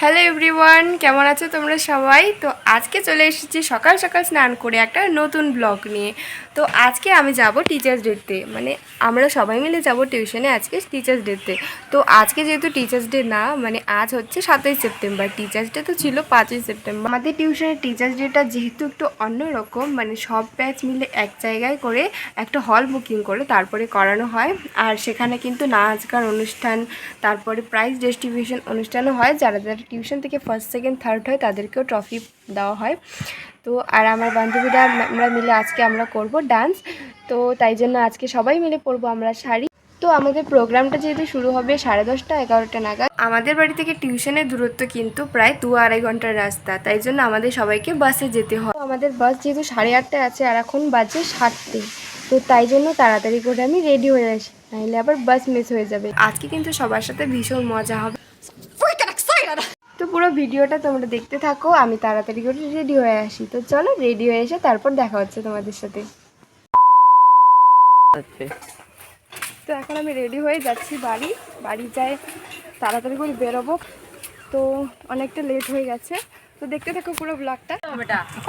Hello everyone কেমন আছো তোমরা সবাই? তো আজকে চলে এসেছি সকাল সকাল স্নান করে একটা নতুন ব্লগ নিয়ে। তো আজকে আমি যাব টিচার্স ডেতে মানে আমরা সবাই মিলে যাব টিউশনে আজকে টিচার্স ডেতে তো। আজকে যেহেতু টিচার্স ডে না মানে আজ হচ্ছে সাতই সেপ্টেম্বর। টিচার্স ডে তো ছিল পাঁচই সেপ্টেম্বর। আমাদের টিউশনের টিচার্স ডেটা যেহেতু একটু অন্যরকম মানে সব ব্যাচ মিলে এক জায়গায় করে একটা হল বুকিং করে তারপরে করানো হয়। আর সেখানে কিন্তু নাচ গান অনুষ্ঠান, তারপরে প্রাইজ ডিস্ট্রিবিউশন অনুষ্ঠানও হয়। যারা যারা টিউশন থেকে ফার্স্ট সেকেন্ড থার্ড হয়, তাদেরকেও ট্রফি দেওয়া হয়। তো, আর আমার বান্ধবীরা আমরা মিলে আজকে আমরা করব ডান্স তো, তাই জন্য আজকে সবাই মিলে পরবো আমরা শাড়ি। তো, আমাদের প্রোগ্রামটা যেহেতু শুরু হবে সাড়ে দশটা, এগারোটা নাগাদ। আমাদের বাড়ি থেকে টিউশনের দূরত্ব কিন্তু প্রায় দু আড়াই ঘণ্টার রাস্তা। তাই জন্য আমাদের সবাইকে বাসে যেতে হয়। আমাদের বাস যেহেতু সাড়ে আটটায় আছে, আর এখন বাজে সাতটে। তো, তাই জন্য তাড়াতাড়ি করে আমি রেডি হয়ে আসি। নাহলে আবার বাস মিস হয়ে যাবে। আজকে কিন্তু সবার সাথে ভীষণ মজা হবে। পুরো ভিডিওটা তোমরা দেখতে থাকো আমি তাড়াতাড়ি করে রেডি হয়ে আসি। তো চলো রেডি হয়ে এসে তারপর দেখা হচ্ছে তোমাদের সাথে। তো এখন আমি রেডি হয়ে যাচ্ছি বাড়ি। বাড়ি যাই তাড়াতাড়ি করে বেরোবো। তো অনেকটা লেট হয়ে গেছে। তো দেখতে থাকো পুরো ব্লগটা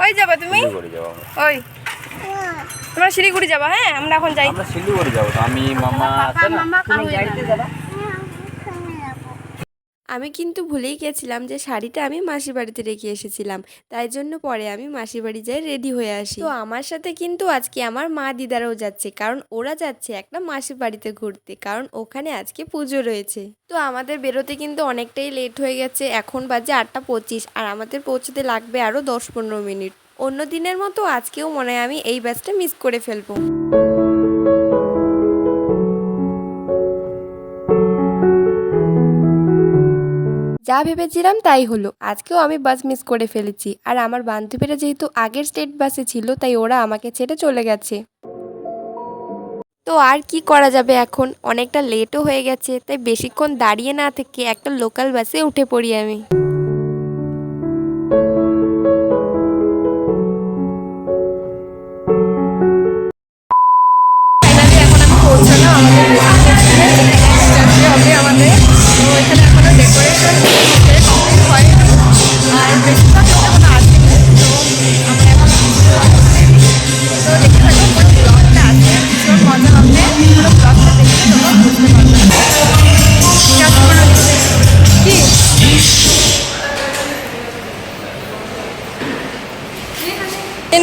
ওই যাবা তুমি? শিলিগুড়ি যাব আমরা। ওই। তোমরা শিলিগুড়ি যাবা হ্যাঁ? আমরা এখন যাই। আমরা শিলিগুড়ি যাব। তো আমি মামা আছে না? আমি কিন্তু ভুলেই গেছিলাম যে শাড়িটা আমি মাসির বাড়িতে রেখে এসেছিলাম। তাই জন্য পরে আমি মাসির বাড়ি যাই রেডি হয়ে আসি। তো আমার সাথে কিন্তু আজকে আমার মা দিদারাও যাচ্ছে, কারণ ওরা যাচ্ছে একটা মাসির বাড়িতে ঘুরতে, কারণ ওখানে আজকে পুজো রয়েছে। তো আমাদের বেরোতে কিন্তু অনেকটাই লেট হয়ে গেছে, এখন বাজে আটটা পঁচিশ, আর আমাদের পৌঁছতে লাগবে আরও দশ পনেরো মিনিট। অন্য দিনের মতো আজকেও মনে হয় আমি এই ব্যাচটা মিস করে ফেলব। যা ভেবেছিলাম তাই হলো। আজকেও আমি বাস মিস করে ফেলেছি। আর আমার বান্ধবীরা যেহেতু আগের স্টেট বাসে ছিল, তাই ওরা আমাকে ছেড়ে চলে গেছে। তো আর কি করা যাবে এখন? অনেকটা লেটও হয়ে গেছে, তাই বেশিক্ষণ দাঁড়িয়ে না থেকে একটা লোকাল বাসে উঠে পড়ি আমি।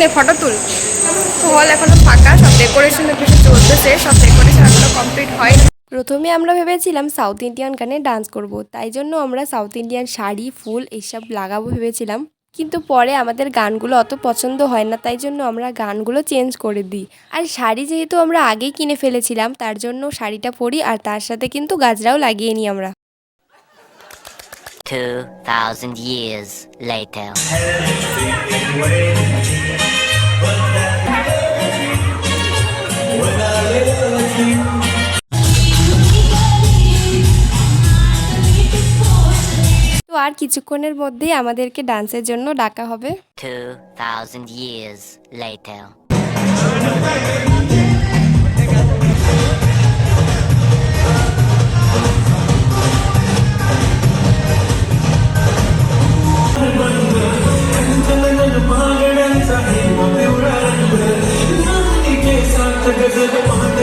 এনে ফটো তুল। হল এখনও ফাঁকা সব ডেকোরেশনের কিছু চলতেছে সব ডেকোরেশন এখনও কমপ্লিট হয়নি। প্রথমে আমরা ভেবেছিলাম সাউথ ইন্ডিয়ান গানে ডান্স করব তাই জন্য আমরা সাউথ ইন্ডিয়ান শাড়ি ফুল এসব লাগাবো ভেবেছিলাম। কিন্তু পরে আমাদের গানগুলো অত পছন্দ হয় না তাই জন্য আমরা গানগুলো চেঞ্জ করে দিই। আর শাড়ি যেহেতু আমরা আগেই কিনে ফেলেছিলাম তার জন্য শাড়িটা পরি আর তার সাথে কিন্তু গাজরাও লাগিয়ে নিই আমরা। 2,000 years later. আর কিছুক্ষণের মধ্যেই আমাদেরকে ডান্সের জন্য ডাকা হবে 2,000 years later. Deus é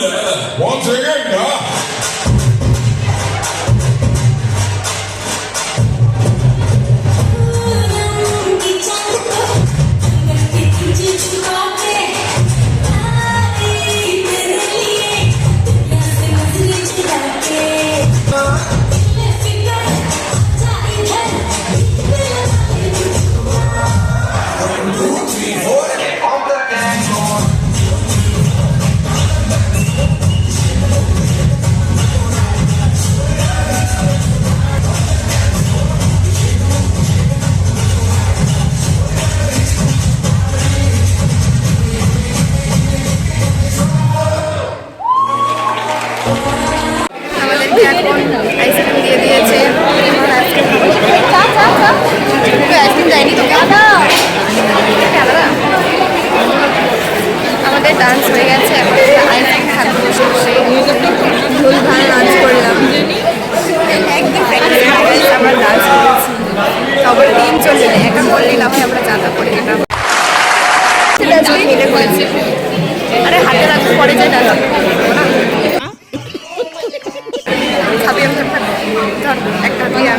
Once again, huh? করেছি। আরে হাতে রাখব পরে যায় ডাস্টবিন খাবি আমি ধর, একটা দিয়ে?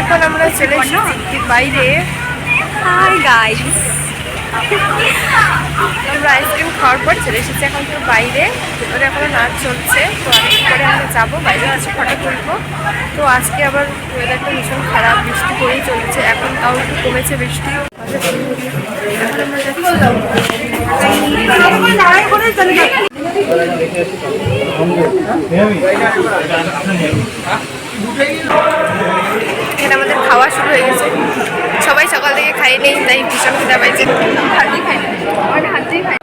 এখন আমরা চলে এসেছি বাইরে। হাই গাইস আমরা আইসক্রিম খাওয়ার পর চলে এসেছি এখন তো বাইরে ওদের এখনও নাচ চলছে, তো পরে আমরা যাব, বাইরে আছে ফটো তুলবো। তো আজকে আবার ওয়েদারটা ভীষণ খারাপ, বৃষ্টি পড়েই চলছে, এখন তাও একটু কমেছে বৃষ্টি। এখন আমরা এখানে আমাদের খাওয়া শুরু হয়ে গেছে। সবাই সকাল থেকে খাই নেই তাই ভীষণ খেতে পাইছে। হাতেই খাই। না হাতেই খাই।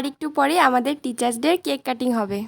আর একটু পরে আমাদের টিচার্স ডে কেক কাটিং হবে।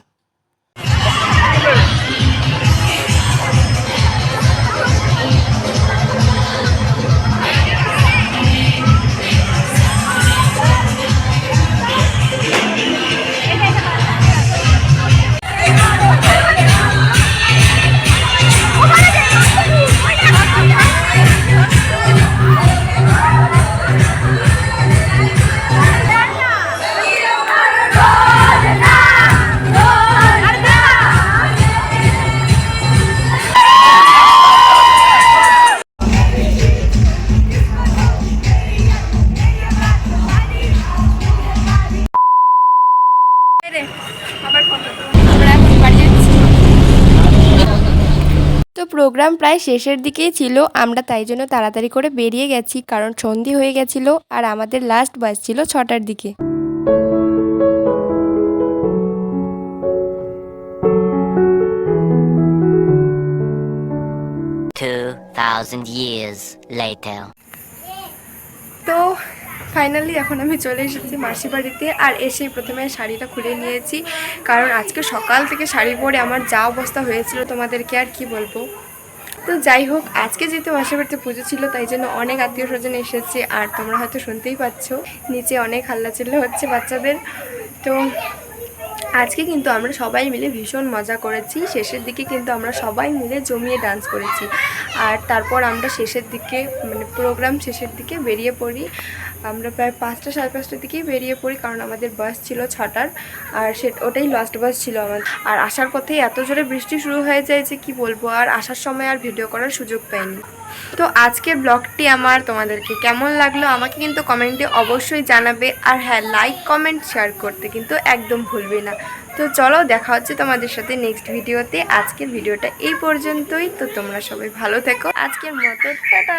প্রোগ্রাম প্রায় শেষের দিকেই ছিল। আমরা তাই জন্য তাড়াতাড়ি করে বেরিয়ে গেছি কারণ সন্ধি হয়ে গেছিল আর আমাদের লাস্ট বাস ছিল ছটার দিকে. তো ফাইনালি এখন আমি চলে এসেছি মাসি বাড়িতে আর এসেই প্রথমে শাড়িটা খুলে নিয়েছি। কারণ আজকে সকাল থেকে শাড়ি পরে আমার যা অবস্থা হয়েছিল তোমাদেরকে আর কি বলব? তো যাই হোক, আজকে যেহেতু বাসা বাড়িতে পুজো ছিল, তাই জন্য অনেক আত্মীয় স্বজন এসেছে, আর তোমরা হয়তো শুনতেই পাচ্ছ, নিচে অনেক হাল্লাচিল্লা হচ্ছে বাচ্চাদের। তো আজকে কিন্তু আমরা সবাই মিলে ভীষণ মজা করেছি। শেষের দিকে কিন্তু আমরা সবাই মিলে জমিয়ে ডান্স করেছি। আর তারপর আমরা শেষের দিকে মানে প্রোগ্রাম শেষের দিকে বেরিয়ে পড়ি। আমরা প্রায় পাঁচটা সাড়ে পাঁচটার দিকেই বেরিয়ে পড়ি, কারণ আমাদের বাস ছিল ছটার, আর সে, ওটাই লাস্ট বাস ছিল আমার আর আসার পথেই এত জোরে বৃষ্টি শুরু হয়ে যায় যে কি বলব, আর আসার সময় আর ভিডিও করার সুযোগ পাইনি। তো আজকের ব্লগটি আমার, তোমাদেরকে কেমন লাগল আমাকে কিন্তু কমেন্টে অবশ্যই জানাবে, আর হ্যাঁ লাইক কমেন্ট শেয়ার করতে কিন্তু একদম ভুলবে না। তো চলো, দেখা হচ্ছে তোমাদের সাথে নেক্সট ভিডিওতে আজকের ভিডিওটা এই পর্যন্তই। তো তোমরা সবাই ভালো থেকো। আজকের মতো, টাটা!